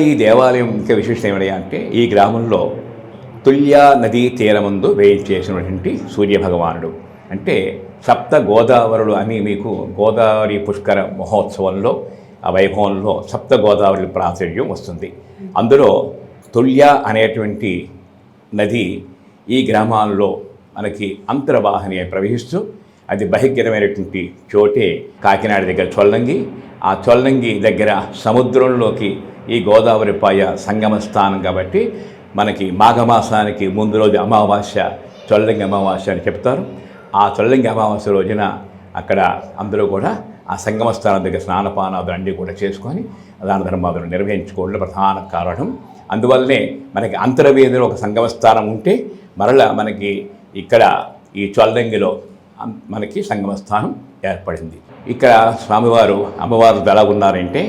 ఈ దేవాలయం ముఖ్య విశిష్టం ఏమయ్యా అంటే ఈ గ్రామంలో తుల్యా నదీ తీరమందు వేయించేసినటువంటి సూర్యభగవానుడు. అంటే సప్త గోదావరులు అని మీకు గోదావరి పుష్కర మహోత్సవంలో ఆ వైభవంలో సప్త గోదావరి ప్రాచుర్యం వస్తుంది. అందులో తుల్య అనేటువంటి నది ఈ గ్రామాల్లో మనకి అంతర్వాహిని ప్రవహిస్తూ అది బహిర్గతమైనటువంటి చోటే కాకినాడ దగ్గర చొల్లంగి. ఆ చొల్లంగి దగ్గర సముద్రంలోకి ఈ గోదావరి పాయ సంగమ స్థానం కాబట్టి మనకి మాఘమాసానికి ముందు రోజు అమావాస్య చొల్లంగి అమావాస్య అని చెప్తారు. ఆ చొల్లంగి అమావాస్య రోజున అక్కడ అందరూ కూడా ఆ సంగమ స్థానం దగ్గర స్నానపానాదులు అన్నీ కూడా చేసుకొని దాన ధర్మాదులు నిర్వహించుకోవడం ప్రధాన కారణం. అందువల్లనే మనకి అంతర్వేదిలో ఒక సంగమ స్థానం ఉంటే మరలా మనకి ఇక్కడ ఈ చొల్లంగిలో మనకి సంగమ స్థానం ఏర్పడింది. ఇక్కడ స్వామివారు అమ్మవారు ఎలా ఉన్నారంటే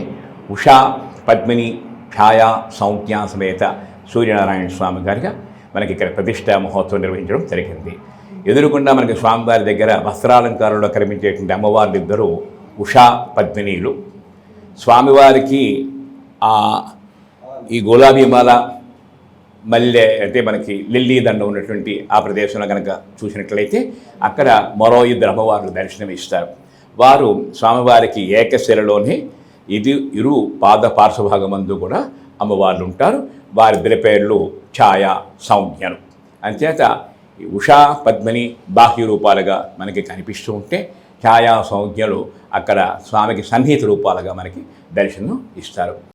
ఉషా పద్మిని ఛాయ సౌజ్ఞ సమేత సూర్యనారాయణ స్వామి గారిగా మనకి ఇక్కడ ప్రతిష్ట మహోత్సవం నిర్వహించడం జరిగింది. ఎదురుకుండా మనకి స్వామివారి దగ్గర వస్త్రాలంకారంలో కనిపించేటువంటి అమ్మవార్లు ఇద్దరు ఉషా పద్మినీలు. స్వామివారికి ఈ గులాబీ మాల మల్లె అంటే మనకి లిల్లీ దండ ఉన్నటువంటి ఆ ప్రదేశంలో కనుక చూసినట్లయితే అక్కడ మరో ఇద్దరు అమ్మవార్లు దర్శనం ఇస్తారు వారు స్వామివారికి ఏకశిలలోనే ఇది ఇరు పాద పార్శ్వభాగమందు కూడా అమ్మవార్లు ఉంటారు వారిద్దరి పేర్లు ఛాయ సౌజ్ఞను అంచేత ఉషా పద్మని బాహ్య రూపాలుగా మనకి కనిపిస్తూ ఉంటే ఛాయా సౌజ్ఞలు అక్కడ స్వామికి సన్నిహిత రూపాలుగా మనకి దర్శనం ఇస్తారు.